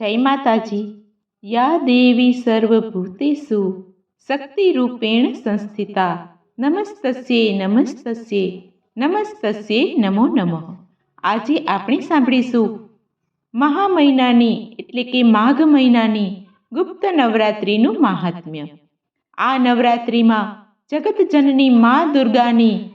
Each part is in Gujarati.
જય માતાજી. યા દેવી સર્વભૂતેષુ શક્તિરૂપેણ સંસ્થિતા. નમસ્તસ્યે નમસ્તસ્યે નમસ્તસ્યે નમો નમઃ. આજે આપણે સાંભળીશું મહા મહિનાની એટલે કે માઘ મહિનાની ગુપ્ત નવરાત્રિનું મહાત્મ્ય. આ નવરાત્રિમાં જગતજનની મા દુર્ગાની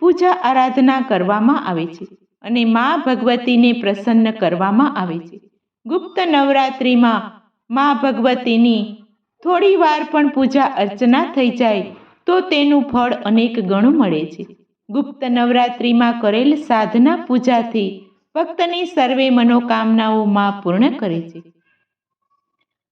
પૂજા આરાધના કરવામાં આવે છે અને મા ભગવતીને પ્રસન્ન કરવામાં આવે છે. ગુપ્ત નવરાત્રિમાં મા ભગવતીની થોડી વાર પણ પૂજા અર્ચના થઈ જાય તો તેનું ફળ અનેક ગણું મળે છે. ગુપ્ત નવરાત્રિમાં કરેલ સાધના પૂજાથી ભક્તની સર્વે મનોકામનાઓ મા પૂર્ણ કરે છે.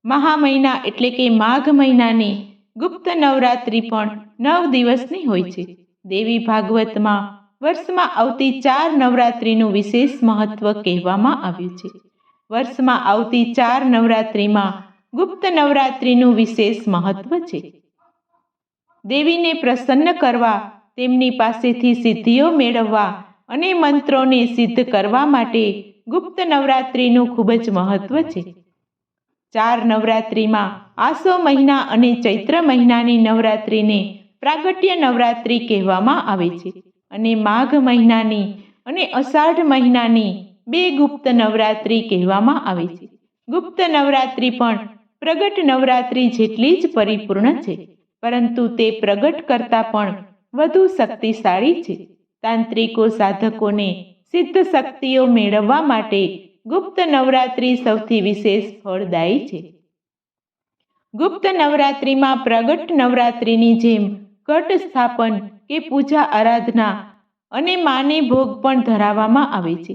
મહા મહિના એટલે કે માઘ મહિનાની ગુપ્ત નવરાત્રિ પણ નવ દિવસની હોય છે. દેવી ભાગવતમાં વર્ષમાં આવતી ચાર નવરાત્રિનું વિશેષ મહત્વ કહેવામાં આવ્યું છે. વર્ષમાં આવતી ચાર નવરાત્રિમાં ગુપ્ત નવરાત્રિનું વિશેષ મહત્વ છે. દેવીને પ્રસન્ન કરવા, તેમની પાસેથી સિદ્ધિઓ મેળવવા અને મંત્રોને સિદ્ધ કરવા માટે ગુપ્ત નવરાત્રિનું ખૂબ જ મહત્વ છે. ચાર નવરાત્રિમાં આસો મહિના અને ચૈત્ર મહિનાની નવરાત્રિને પ્રાગટ્ય નવરાત્રિ કહેવામાં આવે છે અને માઘ મહિનાની અને અષાઢ મહિનાની બે ગુપ્ત નવરાત્રિ કહેવામાં આવે છે. ગુપ્ત નવરાત્રિ પણ પ્રગટ નવરાત્રિ જેટલી જ પરિપૂર્ણ છે, પરંતુ તે પ્રગટ કરતાં પણ વધુ શક્તિશાળી છે. તાંત્રિકો સાધકોને સિદ્ધ શક્તિઓ મેળવવા માટે ગુપ્ત નવરાત્રિ સૌથી વિશેષ ફળદાયી છે. ગુપ્ત નવરાત્રિમાં પ્રગટ નવરાત્રિની જેમ ઘટ સ્થાપન કે પૂજા આરાધના અને માને ભોગ પણ ધરાવવામાં આવે છે.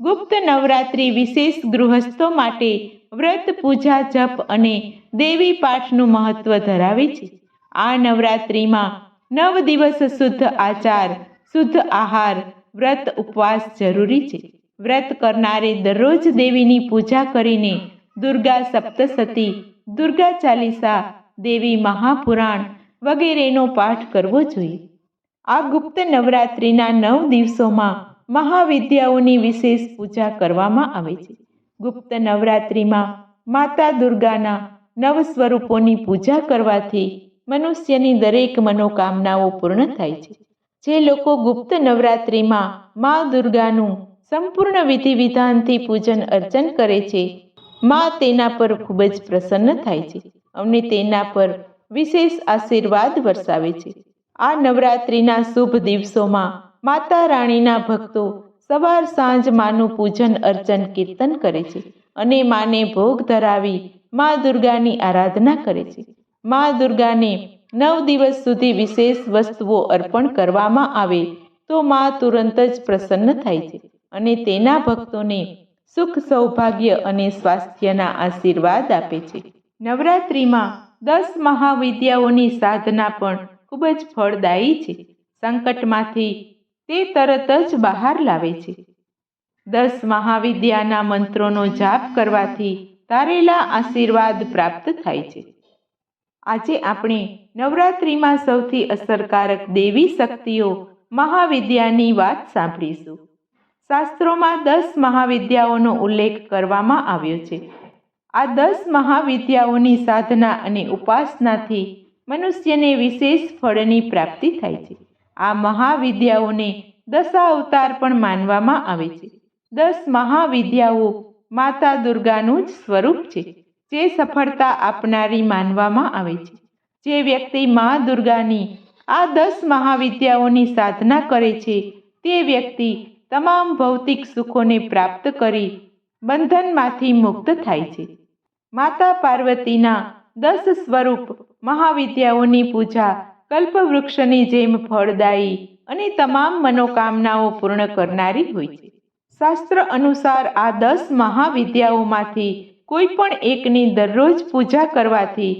ગુપ્ત નવરાત્રિ વિશેષ ગૃહસ્થો માટે વ્રત, પૂજા, જપ અને દેવી પાઠનું મહત્વ ધરાવે છે. આ નવરાત્રિમાં નવ દિવસ શુદ્ધ આચાર, શુદ્ધ આહાર, વ્રત ઉપવાસ જરૂરી છે. વ્રત કરનારે દરરોજ દેવીની પૂજા કરીને દુર્ગા સપ્તસતી દુર્ગા ચાલીસા, દેવી મહાપુરાણ વગેરેનો પાઠ કરવો જોઈએ. આ ગુપ્ત નવરાત્રિના નવ દિવસોમાં મહાવિદ્યાઓની વિશેષ પૂજા કરવામાં આવે છે. ગુપ્ત નવરાત્રિમાં માતા દુર્ગાના નવ સ્વરૂપોની પૂજા કરવાથી મનુષ્યની દરેક મનોકામનાઓ પૂર્ણ થાય છે. જે લોકો ગુપ્ત નવરાત્રિમાં મા દુર્ગાનું સંપૂર્ણ વિધિ વિધાનથી પૂજન અર્ચન કરે છે, મા તેના પર ખૂબ જ પ્રસન્ન થાય છે અને તેના પર વિશેષ આશીર્વાદ વરસાવે છે. આ નવરાત્રિના શુભ દિવસોમાં માતા રાણીના ભક્તો સવાર સાંજ માનું પૂજન, અર્ચન, કીર્તન કરે છે અને માને ભોગ ધરાવી મા દુર્ગાની આરાધના કરે છે. મા દુર્ગાને નવ દિવસ સુધી વિશેષ વસ્તુઓ અર્પણ કરવામાં આવે તો મા તુરંત જ પ્રસન્ન થાય છે અને તેના ભક્તોને સુખ, સૌભાગ્ય અને સ્વાસ્થ્યના આશીર્વાદ આપે છે. નવરાત્રિમાં દસ મહાવિદ્યાઓની સાધના પણ ખૂબ જ ફળદાયી છે. સંકટમાંથી તે તરત જ બહાર લાવે છે. દસ મહાવિદ્યાના મંત્રોનો જાપ કરવાથી તારેલા આશીર્વાદ પ્રાપ્ત થાય છે. આજે આપણે નવરાત્રિમાં સૌથી અસરકારક દેવી શક્તિઓ મહાવિદ્યાની વાત સાંભળીશું. શાસ્ત્રોમાં દસ મહાવિદ્યાઓનો ઉલ્લેખ કરવામાં આવ્યો છે. આ દસ મહાવિદ્યાઓની સાધના અને ઉપાસનાથી મનુષ્યને વિશેષ ફળની પ્રાપ્તિ થાય છે. આ મહાવિદ્યાઓને દશા અવતાર પણ માનવામાં આવે છે. દસ મહાવિદ્યાઓ માતા દુર્ગાનું જ સ્વરૂપ છે, જે સફળતા આપનારી માનવામાં આવે છે. જે વ્યક્તિ મા દુર્ગાની આ દસ મહાવિદ્યાઓની સાધના કરે છે, તે વ્યક્તિ તમામ ભૌતિક સુખોને પ્રાપ્ત કરી બંધનમાંથી મુક્ત થાય છે. માતા પાર્વતીના દસ સ્વરૂપ મહાવિદ્યાઓની પૂજા કલ્પવૃક્ષની જેમ ફળદાયી અને તમામ મનોકામનાઓ પૂર્ણ કરનારી હોય છે. શાસ્ત્ર અનુસાર આ દસ મહાવિદ્યાઓમાંથી કોઈ પણ એકની દરરોજ પૂજા કરવાથી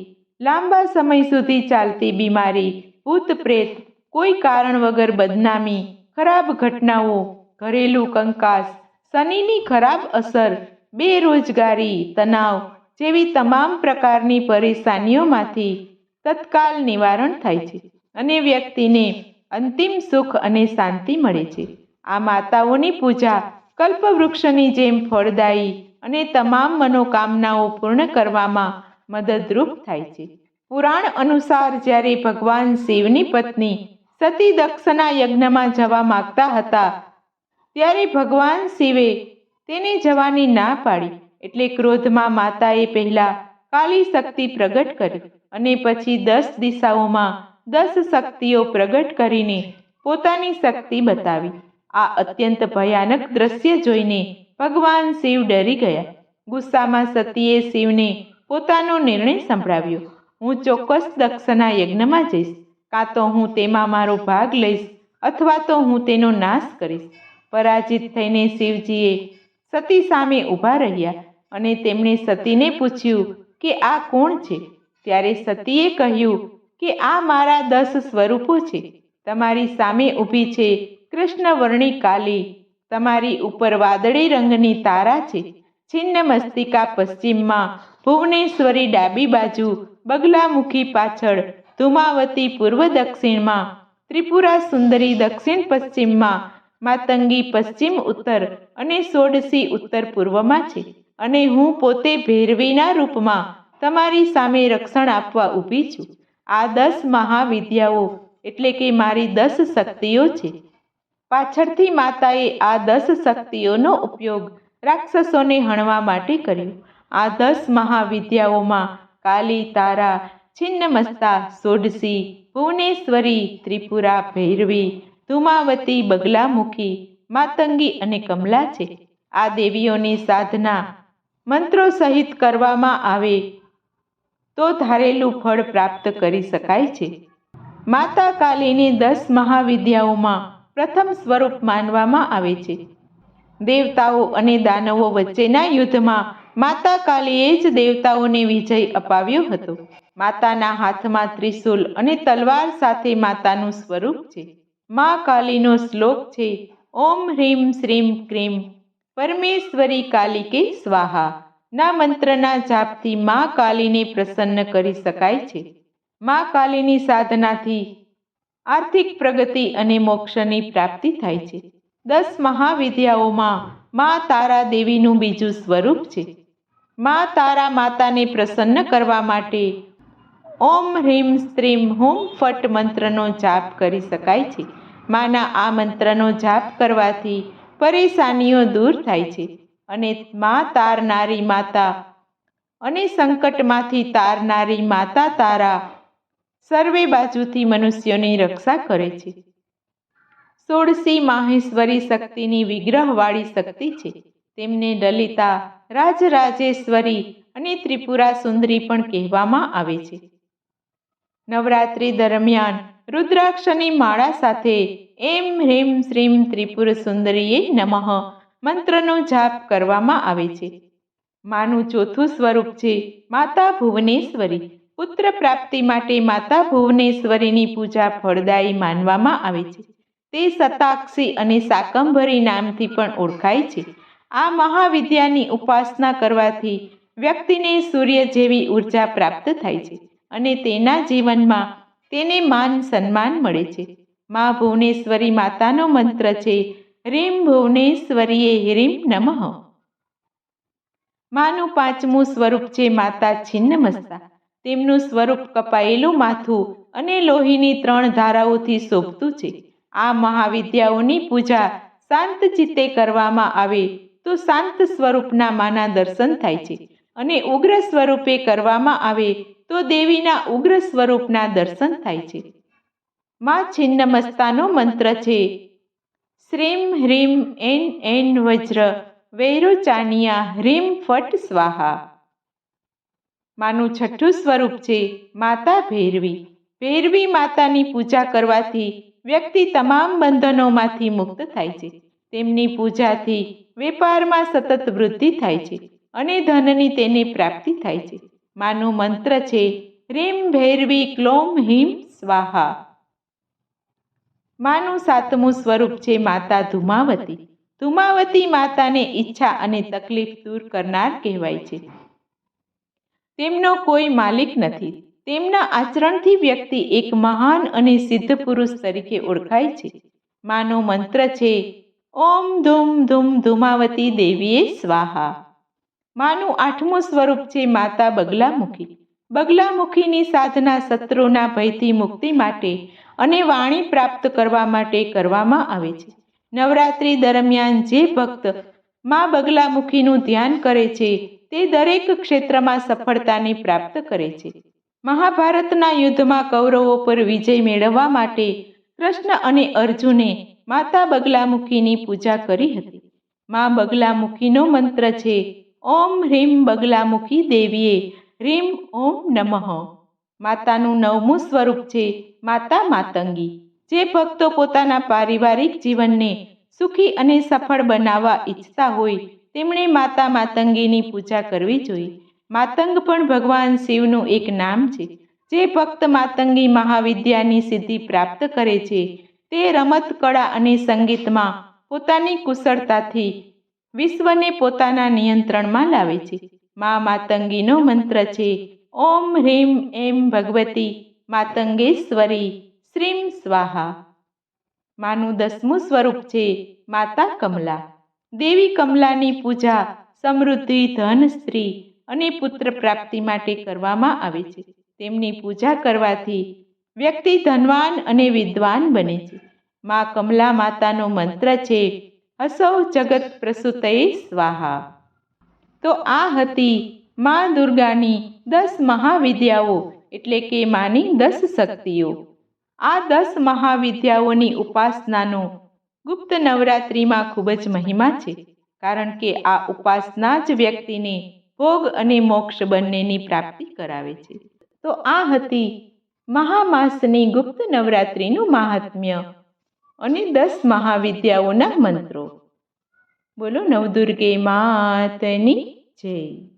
લાંબા સમય સુધી ચાલતી બીમારી ભૂત પ્રેત કોઈ કારણ વગર બદનામી, ખરાબ ઘટનાઓ, ઘરેલું કંકાસ, શનિની ખરાબ અસર, બેરોજગારી, તણાવ જેવી તમામ પ્રકારની પરેશાનીઓમાંથી તત્કાલ નિવારણ થાય છે અને વ્યક્તિને અંતિમ સુખ અને શાંતિ મળે છે. આ માતાઓની પૂજા કલ્પવૃક્ષની જેમ ફળદાયી અને તમામ મનોકામનાઓ પૂર્ણ કરવામાં મદદરૂપ થાય છે. પુરાણ અનુસાર જ્યારે ભગવાન શિવની પત્ની સતી દક્ષના યજ્ઞમાં જવા માગતા હતા, ત્યારે ભગવાન શિવે તેને જવાની ના પાડી. એટલે ક્રોધમાં માતાએ પહેલા કાલી શક્તિ પ્રગટ કરી અને પછી દસ દિશાઓમાં દસ શક્તિઓ પ્રગટ કરીને પોતાની શક્તિ બતાવી. આ અત્યંત ભયાનક દ્રશ્ય જોઈને ભગવાન શિવ ડરી ગયા. ગુસ્સામાં સતીએ શિવને પોતાનો નિર્ણય સંભળાવ્યો. હું ચોક્કસ દક્ષના યજ્ઞમાં જઈશ. કાં તો હું તેમાં મારો ભાગ લઈશ અથવા તો હું તેનો નાશ કરીશ. પરાજિત થઈને શિવજીએ સતી સામે ઊભા રહ્યા અને તેમણે સતીને પૂછ્યું કે આ કોણ છે? ત્યારે સતીએ કહ્યું કે આ મારા દસ સ્વરૂપો છે. તમારી સામે ઊભી છે કૃષ્ણવર્ણી કાલી. તમારી ઉપર વાદળી રંગની તારા છે. છિન્ન મસ્તિકા પશ્ચિમમાં ભુવનેશ્વરી ડાબી બાજુ, બગલામુખી પાછળ, ધુમાવતી પૂર્વ દક્ષિણમાં, ત્રિપુરા સુંદરી દક્ષિણ પશ્ચિમમાં, માતંગી પશ્ચિમ ઉત્તર અને સોડસી ઉત્તર પૂર્વમાં છે. અને હું પોતે ભેરવીના રૂપમાં તમારી સામે રક્ષણ આપવા ઊભી છું. આ દસ મહાવિદ્યાઓ એટલે કે મારી દસ શક્તિઓ છે. પાછળથી માતાએ આ દસ શક્તિઓનો ઉપયોગ રાક્ષસોને હણવા માટે કર્યો. આ દસ મહાવિદ્યાઓમાં કાલી, તારા, છિન્નમસ્તા, સોડસી, ભુવનેશ્વરી, ત્રિપુરા, ભૈરવી, ધુમાવતી, બગલામુખી, માતંગી અને કમલા છે. આ દેવીઓની સાધના મંત્રો સહિત કરવામાં આવે, તો ધારેલું ફળ પ્રાપ્ત કરી શકાય છે. માતા કાલીની દસ મહાવિદ્યાઓમાં પ્રથમ સ્વરૂપ માનવામાં આવે છે. દેવતાઓ અને દાનવો વચ્ચેના યુદ્ધમાં માતા કાલીએ જ દેવતાઓને વિજય અપાવ્યો હતો. માતાના હાથમાં ત્રિશૂલ અને તલવાર સાથે માતાનું સ્વરૂપ છે. મા કાલીનો શ્લોક છે, ઓમ હ્રીમ શ્રીમ ક્રીમ પરમેશ્વરી કાલિકે સ્વાહા. ના મંત્રના જાપથી મા કાલીને પ્રસન્ન કરી શકાય છે. મા કાલીની સાધનાથી આર્થિક પ્રગતિ અને મોક્ષની પ્રાપ્તિ થાય છે. દસ મહાવિદ્યાઓમાં મા તારા દેવીનું બીજું સ્વરૂપ છે. મા તારા માતાને પ્રસન્ન કરવા માટે ઓમ હ્રીમ સ્ત્રીમ હોમ ફટ મંત્રનો જાપ કરી શકાય છે. માના આ મંત્રનો જાપ કરવાથી પરેશાનીઓ દૂર થાય છે અને મા તારનારી માતા અને સંકટમાંથી તારનારી માતા તારા સર્વે બાજુથી મનુષ્યોની રક્ષા કરે છે. સોળસી માહેશ્વરી શક્તિની વિગ્રહવાળી શક્તિ છે. તેમને લલિતા, રાજરાજેશ્વરી અને ત્રિપુરા સુંદરી પણ કહેવામાં આવે છે. નવરાત્રિ દરમિયાન રુદ્રાક્ષની માળા સાથે એમ હ્રીમ શ્રીમ ત્રિપુર સુંદરીએ નમઃ. મંત્રનો જાપ કરવામાં આવે છે. માનું ચોથું સ્વરૂપ છે માતા ભુવનેશ્વરી. પુત્ર પ્રાપ્તિ માટે માતા ભુવનેશ્વરીની પૂજા ફળદાયી માનવામાં આવે છે. તે સતાક્ષી અને શાકંભરી નામથી પણ ઓળખાય છે. આ મહાવિદ્યાની ઉપાસના કરવાથી વ્યક્તિને સૂર્ય જેવી ઊર્જા પ્રાપ્ત થાય છે અને તેના જીવનમાં તેને માન સન્માન મળે છે. મા ભુવનેશ્વરી માતાનો મંત્ર છે, રીમ ભુવનેશ્વરીએ હ્રીમ નમઃ. માનું પાંચમું સ્વરૂપ છે માતા છિન્નમસ્તા. તેમનું સ્વરૂપ કપાયેલું માથું અને લોહીની ત્રણ ધારાઓથી શોભતું છે. આ મહાવિદ્યાઓની પૂજા શાંત ચિત્તે કરવામાં આવે તો શાંત સ્વરૂપના માના દર્શન થાય છે અને ઉગ્ર સ્વરૂપે કરવામાં આવે તો દેવીના ઉગ્ર સ્વરૂપના દર્શન થાય છે. માં છિન્નમસ્તાનો મંત્ર છે, શ્રીમ હ્રીમ એન એન વજ્ર વૈરોચાનિયા હ્રીમ ફટ સ્વાહા. માનું છઠ્ઠું સ્વરૂપ છે, માતા ભૈરવી. ભૈરવી માતાની પૂજા કરવાથી વ્યક્તિ તમામ બંધનોમાંથી મુક્ત થાય છે. તેમની પૂજાથી વેપારમાં સતત વૃદ્ધિ થાય છે અને ધનની તેને પ્રાપ્તિ થાય છે. માનું મંત્ર છે, રેમ ભૈરવી ક્લોમ હિમ સ્વાહા. માનું સાતમું સ્વરૂપ છે માતા ધુમાવતી. ધુમાવતી માતાને ઈચ્છા અને તકલીફ દૂર કરનાર કહેવાય છે. તેમનો કોઈ માલિક નથી. તેમના આચરણથી વ્યક્તિ એક મહાન અને સિદ્ધ પુરુષ તરીકે ઓળખાય છે. માનો મંત્ર છે, ઓમ ધૂમ ધૂમ ધુમાવતી દેવીએ સ્વાહા. માનું આઠમું સ્વરૂપ છે માતા બગલામુખી. બગલામુખીની સાધના શત્રુના ભયથી મુક્તિ માટે અને વાણી પ્રાપ્ત કરવા માટે કરવામાં આવે છે. નવરાત્રિ દરમિયાન જે ભક્ત મા બગલામુખીનું ધ્યાન કરે છે, તે દરેક ક્ષેત્રમાં સફળતાને પ્રાપ્ત કરે છે. મહાભારતના યુદ્ધમાં કૌરવો પર વિજય મેળવવા માટે કૃષ્ણ અને અર્જુને માતા બગલામુખીની પૂજા કરી હતી. મા બગલામુખીનો મંત્ર છે ઓમ હ્રીમ બગલામુખી દેવીએ હ્રીમ ઓમ નમઃ. માતાનું નવમું સ્વરૂપ છે માતા માતંગી. જે ભક્તો પોતાના પારિવારિક જીવનને સુખી અને સફળ બનાવવા ઈચ્છતા હોય, તેમણે માતા માતંગીની પૂજા કરવી જોઈએ. માતંગ પણ ભગવાન શિવનું એક નામ છે. જે ભક્ત માતંગી મહાવિદ્યાની સિદ્ધિ પ્રાપ્ત કરે છે, તે રમત કળા અને સંગીતમાં પોતાની કુશળતાથી વિશ્વને પોતાના નિયંત્રણમાં લાવે છે. મા માતંગીનો મંત્ર છે, ઓમ હ્રીમ એમ ભગવતી માતંગેશ્વરી, શ્રીમ સ્વાહા. માનું દસમું સ્વરૂપ છે, માતા કમલા. દેવી કમલાની પૂજા સમૃદ્ધિ, ધન, સ્ત્રી અને પુત્ર પ્રાપ્તિ માટે કરવામાં આવે છે. તેમની પૂજા કરવાથી વ્યક્તિ ધનવાન અને વિદ્વાન બને છે. મા કમલા માતાનો મંત્ર છે હસૌ જગત પ્રસુતયે સ્વાહા. તો આ હતી મા દુર્ગાની દસ મહાવિદ્યાઓ, એટલે કે માની દસ શક્તિઓ. આ દસ મહાવિદ્યાઓની ઉપાસનાનો ગુપ્ત નવરાત્રિમાં ખૂબ જ મહિમા છે, કારણ કે આ ઉપાસના જ વ્યક્તિને ભોગ અને મોક્ષ બંનેની પ્રાપ્તિ કરાવે છે. તો આ હતી મહામાસની ગુપ્ત નવરાત્રિનું મહાત્મ્ય. અને દસ મહાવિદ્યાઓના મંત્રો. બોલો નવદુર્ગે માતની જય.